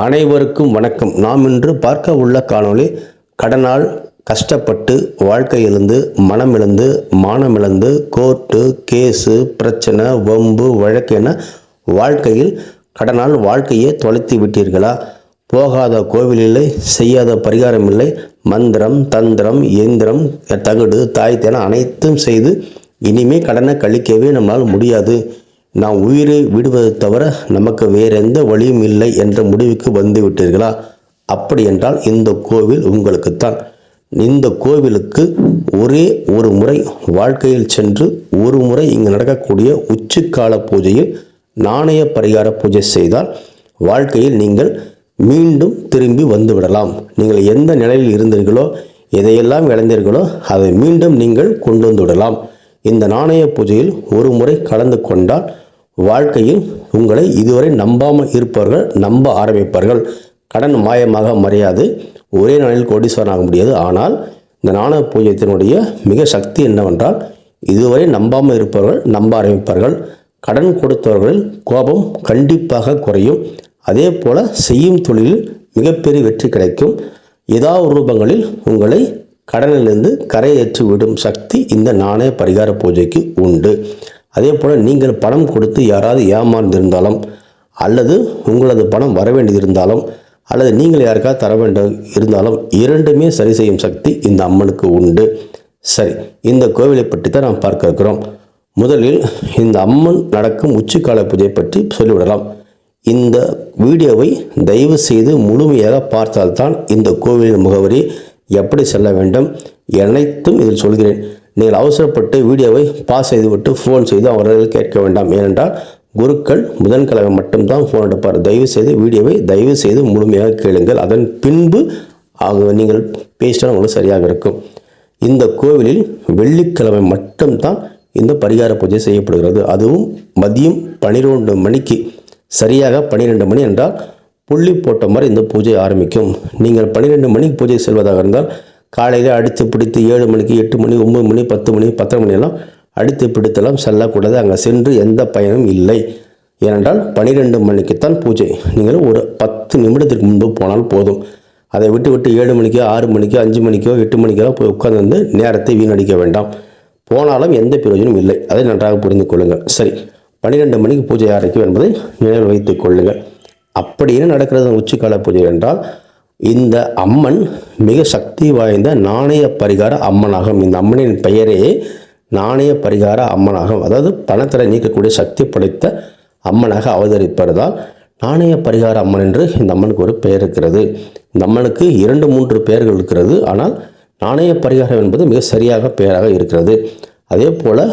அனைவருக்கும் வணக்கம். நாம் இன்று பார்க்க உள்ள காணொளி கடனால் கஷ்டப்பட்டு வாழ்க்கையிலிருந்து மனம் இழந்து மானம் இழந்து கோர்ட்டு கேஸு பிரச்சனை வம்பு வழக்கு என வாழ்க்கையில் கடனால் வாழ்க்கையை தொலைத்து விட்டீர்களா? போகாத கோவில் இல்லை செய்யாத பரிகாரம் இல்லை மந்திரம் தந்திரம் எந்திரம் தகடு தாய் தேன அனைத்தும் செய்து இனிமே கடனை கழிக்கவே நம்மளால் முடியாது. நாம் உயிரை விடுவதை தவிர நமக்கு வேற எந்த வழியும் இல்லை என்ற முடிவுக்கு வந்து விட்டீர்களா? அப்படி என்றால் இந்த கோவில் உங்களுக்குத்தான். இந்த கோவிலுக்கு ஒரே ஒரு முறை வாழ்க்கையில் சென்று ஒரு முறை இங்கு நடக்கக்கூடிய உச்சிக்கால பூஜையில் நாணய பரிகார பூஜை செய்தால் வாழ்க்கையில் நீங்கள் மீண்டும் திரும்பி வந்துவிடலாம் நீங்கள் எந்த நிலையில் இருந்தீர்களோ எதையெல்லாம் இழந்தீர்களோ அதை மீண்டும் நீங்கள் கொண்டு வந்து விடலாம். இந்த நாணய பூஜையில் ஒரு முறை கலந்து கொண்டால் வாழ்க்கையில் உங்களை இதுவரை நம்பாமல் இருப்பவர்கள் நம்ப ஆரம்பிப்பார்கள் கடன் மாயமாக மறையாது. ஒரே நாளில் கோடீஸ்வரன் ஆக முடியாது. ஆனால் இந்த நாணய பூஜ்யத்தினுடைய மிக சக்தி என்னவென்றால் இதுவரை நம்பாமல் இருப்பவர்கள் நம்ப ஆரம்பிப்பார்கள் கடன் கொடுத்தவர்கள் கோபம் கண்டிப்பாக குறையும். அதே போல் செய்யும் தொழிலில் மிகப்பெரிய வெற்றி கிடைக்கும். ஏதாவது ரூபங்களில் உங்களை கடனிலிருந்து கரையேற்றி விடும் சக்தி இந்த நாணய பரிகார பூஜைக்கு உண்டு. அதே போல் நீங்கள் பணம் கொடுத்து யாராவது ஏமாந்திருந்தாலும் அல்லது உங்களது பணம் வர வேண்டியிருந்தாலும் அல்லது நீங்கள் யாருக்காவது தர வேண்டும் இருந்தாலும் இரண்டுமே சரி செய்யும் சக்தி இந்த அம்மனுக்கு உண்டு. சரி இந்த கோவிலை பற்றி தான் நாம் பார்க்க இருக்கிறோம். முதலில் இந்த அம்மன் நடக்கும் உச்சிக்கால பூஜை பற்றி சொல்லிவிடலாம். இந்த வீடியோவை தயவு செய்து முழுமையாக பார்த்தால்தான் இந்த கோவிலின் முகவரி எப்படி செல்ல வேண்டும். அனைத்தும் இதில் சொல்கிறேன். நீங்கள் அவசரப்பட்டு வீடியோவை பாஸ் செய்துவிட்டு ஃபோன் செய்து அவர்கள் கேட்க வேண்டாம். ஏனென்றால் குருக்கள் புதன்கிழமை மட்டும்தான் ஃபோன் எடுப்பார். தயவு செய்து வீடியோவை தயவு செய்து முழுமையாக கேளுங்கள். அதன் பின்பு ஆக நீங்கள் பேசினால் உங்களுக்கு சரியாக இருக்கும். இந்த கோவிலில் வெள்ளிக்கிழமை மட்டும்தான் இந்த பரிகார பூஜை செய்யப்படுகிறது. அதுவும் மதியம் பனிரெண்டு மணிக்கு. சரியாக பன்னிரெண்டு மணி என்றால் புள்ளி போட்ட மாதிரி இந்த பூஜை ஆரம்பிக்கும். நீங்கள் பன்னிரெண்டு மணிக்கு பூஜை செல்வதாக இருந்தால் காலையில் அடித்து பிடித்து ஏழு மணிக்கு எட்டு மணி ஒம்பது மணி பத்து மணி பத்தரை மணியெல்லாம் அடித்து பிடித்தெல்லாம் செல்லக்கூடாது. அங்கே சென்று எந்த பயனும் இல்லை. ஏனென்றால் பனிரெண்டு மணிக்குத்தான் பூஜை. நீங்கள் ஒரு பத்து நிமிடத்திற்கு முன்பு போனால் போதும். அதை விட்டு விட்டு ஏழு மணிக்கோ ஆறு மணிக்கோ அஞ்சு மணிக்கோ எட்டு மணிக்கோ போய் உட்கார்ந்து வந்து நேரத்தை வீணடிக்க வேண்டாம். போனாலும் எந்த பிரயோஜனம் இல்லை. அதை நன்றாக புரிந்து கொள்ளுங்கள். சரி பன்னிரெண்டு மணிக்கு பூஜை ஆரம்பிக்கும் என்பதை நினைவில் வைத்துக் கொள்ளுங்கள். அப்படின்னு நடக்கிறது? உச்சிக்கால பூஜை என்றால் இந்த அம்மன் மிக சக்தி வாய்ந்த நாணய பரிகார அம்மனாகும். இந்த அம்மனின் பெயரே நாணய பரிகார அம்மனாகும். அதாவது பணத்தடை நீக்கக்கூடிய சக்தி படைத்த அம்மனாக அவதரிப்பதால் நாணய பரிகார அம்மன் என்று இந்த அம்மனுக்கு ஒரு பெயர் இருக்கிறது. இந்த அம்மனுக்கு இரண்டு மூன்று பெயர்கள் இருக்கிறது. ஆனால் நாணய பரிகாரம் என்பது மிக சரியாக பெயராக இருக்கிறது. அதே போல்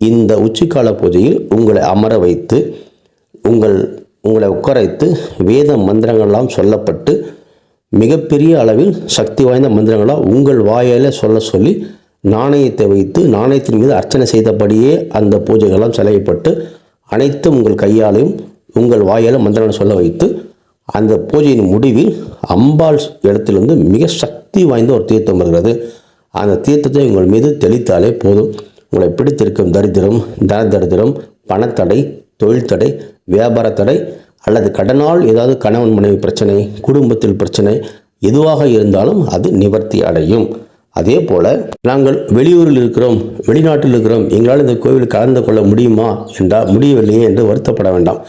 இந்த உச்சிக்கால பூஜையில் உங்களை அமர வைத்து உங்கள் உங்களை உட்கார வைத்து வேத மந்திரங்கள்லாம் சொல்லப்பட்டு மிகப்பெரிய அளவில் சக்தி வாய்ந்த மந்திரங்களாக உங்கள் வாயால் சொல்ல சொல்லி நாணயத்தை வைத்து நாணயத்தின் மீது அர்ச்சனை செய்தபடியே அந்த பூஜைகள்லாம் செலவிப்பட்டு அனைத்தும் உங்கள் கையாலையும் உங்கள் வாயால் மந்திரங்களை சொல்ல வைத்து அந்த பூஜையின் முடிவில் அம்பாள் இடத்திலிருந்து மிக சக்தி வாய்ந்த ஒரு தீர்த்தம் வருகிறது. அந்த தீர்த்தத்தை உங்கள் மீது தெளித்தாலே போதும். உங்களை பிடித்திருக்கும் தரித்திரம் தன தரித்திரம் பணத்தடை தொழில் தடை வியாபார தடை அல்லது கடனால் ஏதாவது கணவன் மனைவி பிரச்சனை குடும்பத்தில் பிரச்சனை எதுவாக இருந்தாலும் அது நிவர்த்தி அடையும். அதே போல் நாங்கள் வெளியூரில் இருக்கிறோம் வெளிநாட்டில் இருக்கிறோம் எங்களால் இந்த கோவில் கலந்து கொள்ள முடியுமா என்றால் முடியவில்லையே என்று வருத்தப்பட வேண்டாம்.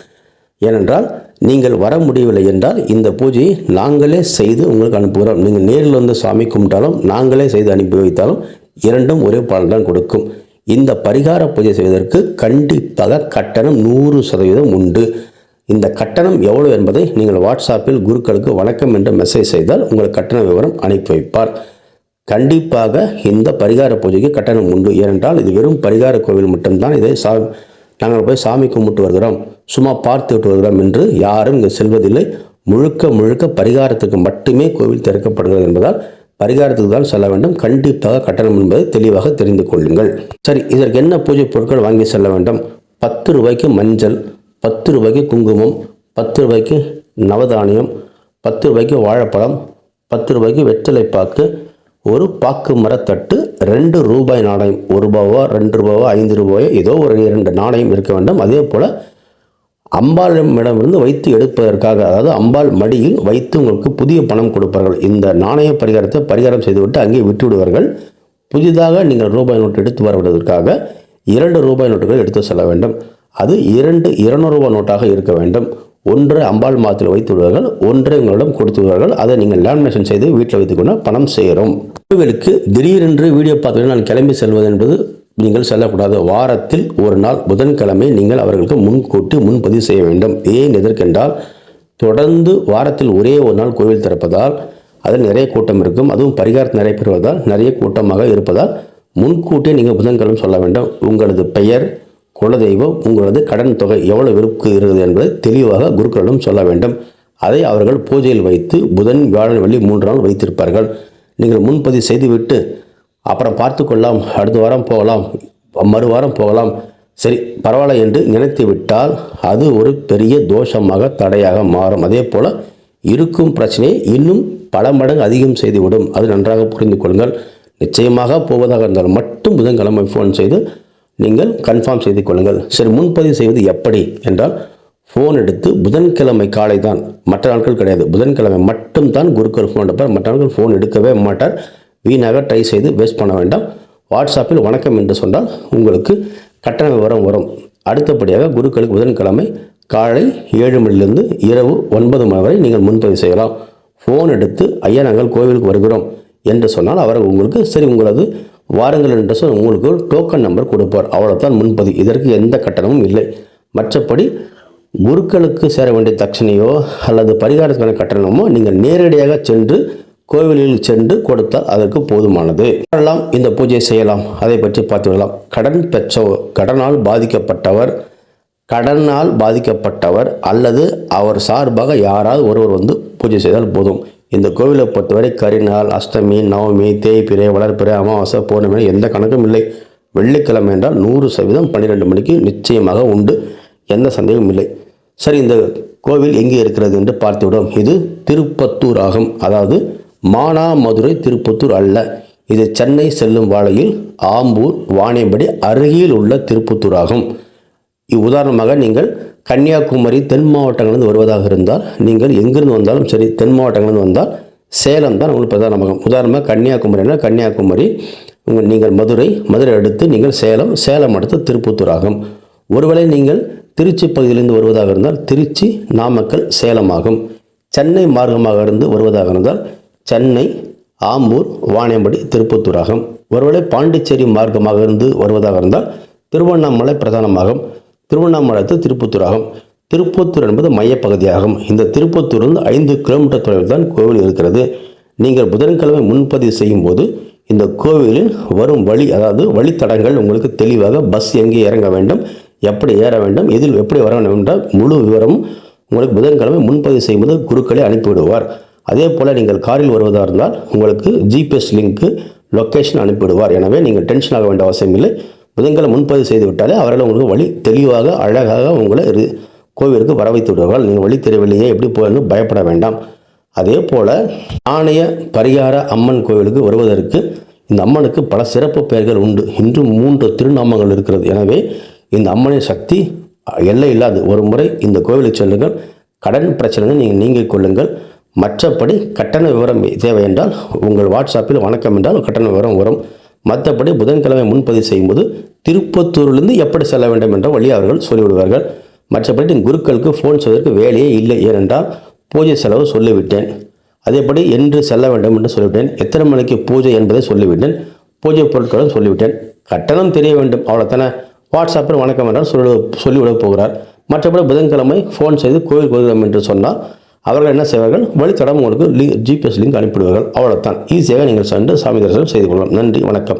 ஏனென்றால் நீங்கள் வர முடியவில்லை என்றால் இந்த பூஜையை நாங்களே செய்து உங்களுக்கு அனுப்புகிறோம். நீங்கள் நேரில் வந்து சாமி கும்பிட்டாலும் நாங்களே செய்து அனுப்பி வைத்தாலும் இரண்டும் ஒரே பலன் தான் கொடுக்கும். இந்த பரிகார பூஜை செய்வதற்கு கண்டிப்பாக கட்டணம் நூறு சதவீதம் உண்டு. இந்த கட்டணம் எவ்வளவு என்பதை நீங்கள் வாட்ஸ்அப்பில் குருக்களுக்கு வணக்கம் என்று மெசேஜ் செய்தால் உங்கள் கட்டண விவரம் அனுப்பி வைப்பார். கண்டிப்பாக இந்த பரிகார பூஜைக்கு கட்டணம் உண்டு. ஏனென்றால் இது வெறும் பரிகார கோவில் மட்டும்தான். இதை சா நாங்கள் போய் சாமி கும்பிட்டு வருகிறோம். சும்மா பார்த்து விட்டு வருகிறோம் என்று யாரும் இங்கே செல்வதில்லை. முழுக்க முழுக்க பரிகாரத்துக்கு மட்டுமே கோவில் திறக்கப்படுகிறது என்பதால் பரிகாரத்துக்கு தான் செல்ல வேண்டும். கண்டிப்பாக கட்டணம் என்பதை தெளிவாக தெரிந்து கொள்ளுங்கள். சரி இதற்கு என்ன பூஜை பொருட்கள் வாங்கி செல்ல வேண்டும்? பத்து ரூபாய்க்கு மஞ்சள் பத்து ரூபாய்க்கு குங்குமம் பத்து ரூபாய்க்கு நவதானியம் பத்து ரூபாய்க்கு வாழைப்பழம் பத்து ரூபாய்க்கு வெற்றிலை பாக்கு ஒரு பாக்கு மரத்தட்டு ரெண்டு ரூபாய் நாணயம். ஒரு ரூபாவோ ரெண்டு ரூபாவோ ஐந்து ரூபாயோ ஏதோ ஒரு இரண்டு நாணயம் இருக்க வேண்டும். அதே போல் அம்பாளிடமிருந்து வைத்து எடுப்பதற்காக அதாவது அம்பாள் மடியில் வைத்து உங்களுக்கு புதிய பணம் கொடுப்பார்கள். இந்த நாணய பரிகாரத்தை பரிகாரம் செய்துவிட்டு அங்கே விட்டுவிடுவார்கள். புதிதாக நீங்கள் ரூபாய் நோட்டு எடுத்து வருவதற்காக இரண்டு ரூபாய் நோட்டுகளை எடுத்து செல்ல வேண்டும். அது இரண்டு இருநூறு நோட்டாக இருக்க வேண்டும். ஒன்று அம்பாள் மாதத்தில் வைத்து விடுவார்கள் ஒன்றை உங்களிடம் கொடுத்து விடுவார்கள் அதை நீங்கள் லேமினேஷன் செய்து வீட்டில் வைத்துக்கொண்டு பணம் சேரும். கோவிலுக்கு திடீரென்று வீடியோ பார்த்துட்டு நான் கிளம்பி செல்வது என்பது நீங்கள் செல்லக்கூடாது. வாரத்தில் ஒரு நாள் புதன்கிழமை நீங்கள் அவர்களுக்கு முன்கூட்டி முன்பதிவு செய்ய வேண்டும். ஏன் எதற்கென்றால் தொடர்ந்து வாரத்தில் ஒரே ஒரு நாள் கோவில் திறப்பதால் அதில் நிறைய கூட்டம் இருக்கும். அதுவும் பரிகாரத்தை நடைபெறுவதால் நிறைய கூட்டமாக இருப்பதால் முன்கூட்டியே நீங்கள் புதன்கிழமை சொல்ல வேண்டும். உங்களது பெயர் குலதெய்வம் உங்களது கடன் தொகை எவ்வளவு விருக்கு இருக்கிறது என்பதை தெளிவாக குருக்களிடம் சொல்ல வேண்டும். அதை அவர்கள் பூஜையில் வைத்து புதன் வியாழன் வெள்ளி மூன்று நாள் வைத்திருப்பார்கள். நீங்கள் முன்பதிவு செய்துவிட்டு அப்புறம் பார்த்து கொள்ளலாம் அடுத்த வாரம் போகலாம் மறு வாரம் போகலாம். சரி பரவாயில்ல என்று நினைத்து விட்டால் அது ஒரு பெரிய தோஷமாக தடையாக மாறும். அதே போல் இருக்கும் பிரச்சனையை இன்னும் பல மடங்கு அதிகம் செய்துவிடும். அது நன்றாக புரிந்து கொள்ளுங்கள். நிச்சயமாக போவதாக இருந்தால் மட்டும் புதன்கிழமை ஃபோன் செய்து நீங்கள் கன்ஃபார்ம் செய்து கொள்ளுங்கள். சரி முன்பதிவு செய்வது எப்படி என்றால் ஃபோன் எடுத்து புதன்கிழமை காலை தான் மற்ற நாட்கள் கிடையாது. புதன்கிழமை மட்டும் தான் குருக்கள் ஃபோன் எடுப்பார். மற்ற நாட்கள் ஃபோன் எடுக்கவே மாட்டார். வீணாக ட்ரை செய்து வேஸ்ட் பண்ண வேண்டாம். வாட்ஸ்அப்பில் வணக்கம் என்று சொன்னால் உங்களுக்கு கட்டண விவரம் வரும். அடுத்தபடியாக குருக்களுக்கு புதன்கிழமை காலை ஏழு மணிலிருந்து இரவு ஒன்பது மணி வரை நீங்கள் முன்பதிவு செய்யலாம். ஃபோன் எடுத்து ஐயா நாங்கள் கோவிலுக்கு வருகிறோம் என்று சொன்னால் அவர் உங்களுக்கு சரி உங்களது வாருங்கள் என்று சொல் உங்களுக்கு டோக்கன் நம்பர் கொடுப்பார். அவ்வளோதான் முன்பதிவு. இதற்கு எந்த கட்டணமும் இல்லை. மற்றபடி குருக்களுக்கு சேர வேண்டிய தட்சணையோ அல்லது பரிகாரத்துக்கான கட்டணமோ நீங்கள் நேரடியாக சென்று கோவிலில் சென்று கொடுத்தால் அதற்கு போதுமானது. யாரெல்லாம் இந்த பூஜை செய்யலாம். அதை பற்றி பார்த்துவிடலாம் கடன் பெற்ற கடனால் பாதிக்கப்பட்டவர் கடனால் பாதிக்கப்பட்டவர் அல்லது அவர் சார்பாக யாராவது ஒருவர் வந்து பூஜை செய்தால் போதும். இந்த கோவிலை பொறுத்தவரை கரிநாள் அஷ்டமி நவமி தேய்பிரை வளர்ப்பிறை அமாவாசை பௌர்ணமி எந்த கணக்கும் இல்லை. வெள்ளிக்கிழமை என்றால் நூறு சதவீதம் பன்னிரெண்டு மணிக்கு நிச்சயமாக உண்டு. எந்த சந்தேகமும் இல்லை. சரி இந்த கோவில் எங்கே இருக்கிறது என்று பார்த்துவிடும் இது திருப்பத்தூர் ஆகும் அதாவது மானாமதுரை திருப்பத்தூர் அல்ல. இது சென்னை செல்லும் வாழையில் ஆம்பூர் வாணியம்படி அருகில் உள்ள திருப்பத்தூர் ஆகும் உதாரணமாக நீங்கள் கன்னியாகுமரி தென் மாவட்டங்களிலிருந்து வருவதாக இருந்தால் நீங்கள் எங்கிருந்து வந்தாலும் சரி தென் மாவட்டங்களிலிருந்து வந்தால் சேலம் தான் உங்களுக்கு பிரதானமாகும் உதாரணமாக கன்னியாகுமரினா கன்னியாகுமரி உங்கள் நீங்கள் மதுரை மதுரை அடுத்து நீங்கள் சேலம் சேலம் அடுத்து திருப்பத்தூர் ஆகும். ஒருவேளை நீங்கள் திருச்சி பகுதியிலிருந்து வருவதாக இருந்தால் திருச்சி நாமக்கல் சேலம் ஆகும். சென்னை மார்க்கமாக இருந்து வருவதாக இருந்தால் சென்னை ஆம்பூர் வாணியம்படி திருப்பத்தூர் ஆகும். ஒருவேளை பாண்டிச்சேரி மார்க்கமாக இருந்து வருவதாக இருந்தால் திருவண்ணாமலை பிரதானமாகும். திருவண்ணாமலை திருப்பத்தூர் ஆகும் திருப்பத்தூர் என்பது மையப்பகுதியாகும். இந்த திருப்பத்தூரிலிருந்து ஐந்து கிலோமீட்டர் தொலைவில் தான் கோவில் இருக்கிறது. நீங்கள் புதன்கிழமை முன்பதிவு செய்யும் போது இந்த கோவிலில் வரும் வழி அதாவது வழித்தடங்கள் உங்களுக்கு தெளிவாக பஸ் எங்கே இறங்க வேண்டும் எப்படி ஏற வேண்டும் இதில் எப்படி வர வேண்டும் என்ற முழு விவரமும் உங்களுக்கு புதன்கிழமை முன்பதிவு செய்யும்போது குருக்களை அனுப்பிவிடுவார். அதே போல் நீங்கள் காரில் வருவதாக இருந்தால் உங்களுக்கு ஜிபிஎஸ் லிங்க்கு லொக்கேஷன் அனுப்பிவிடுவார். எனவே நீங்கள் டென்ஷன் ஆக வேண்டிய அவசியம் இல்லை புதன்கிழமை முன்பதிவு செய்து விட்டாலே அவர்கள் உங்களுக்கு வழி தெளிவாக அழகாக உங்களை கோவிலுக்கு வர வைத்து விடுவார்கள். நீங்கள் வழி தெரியவில்லையே எப்படி போகணும் பயப்பட வேண்டாம். அதே போல் நாணய பரிகார அம்மன் கோவிலுக்கு வருவதற்கு இந்த அம்மனுக்கு பல சிறப்பு பெயர்கள் உண்டு. இன்றும் மூன்று திருநாமங்கள் இருக்கிறது. எனவே இந்த அம்மனின் சக்தி எல்லை இல்லாது ஒரு முறை இந்த கோவிலுக்கு செல்லுங்கள். கடன் பிரச்சனை நீங்கள் நீங்கிக் கொள்ளுங்கள். மற்றபடி கட்டண விவரம் தேவை என்றால் உங்கள் வாட்ஸ்அப்பில் வணக்கம் என்றால் கட்டண விவரம் வரும். மற்றபடி புதன்கிழமை முன்பதிவு செய்யும்போது திருப்பத்தூரிலிருந்து எப்படி செல்ல வேண்டும் என்ற வழி அவர்கள் சொல்லிவிடுவார்கள். மற்றபடி குருக்களுக்கு ஃபோன் செய்வதற்கு வேலையே இல்லை ஏனென்றால் பூஜை செலவு சொல்லிவிட்டேன். அதேபடி என்று செல்ல வேண்டும் என்று சொல்லிவிட்டேன். எத்தனை மணிக்கு பூஜை என்பதை சொல்லிவிட்டேன். பூஜை பொருட்களும் சொல்லிவிட்டேன். கட்டணம் தெரிய வேண்டும். அவ்வளோத்தானே வாட்ஸ்அப்பில் வணக்கம் என்றால் சொல்லி சொல்லிவிட போகிறார். மற்றபடி புதன்கிழமை ஃபோன் செய்து கோயில் கோவிலம் என்று சொன்னால் அவர்கள் என்ன செய்வார்கள்? வழித்தடம் உங்களுக்கு ஜிபிஎஸ் லிங்க் அனுப்பிவிடுவார்கள். அவ்வளோதான் ஈஸியாக நீங்கள் சென்று சாமி தரிசனம் செய்து கொள்ளலாம். நன்றி. வணக்கம்.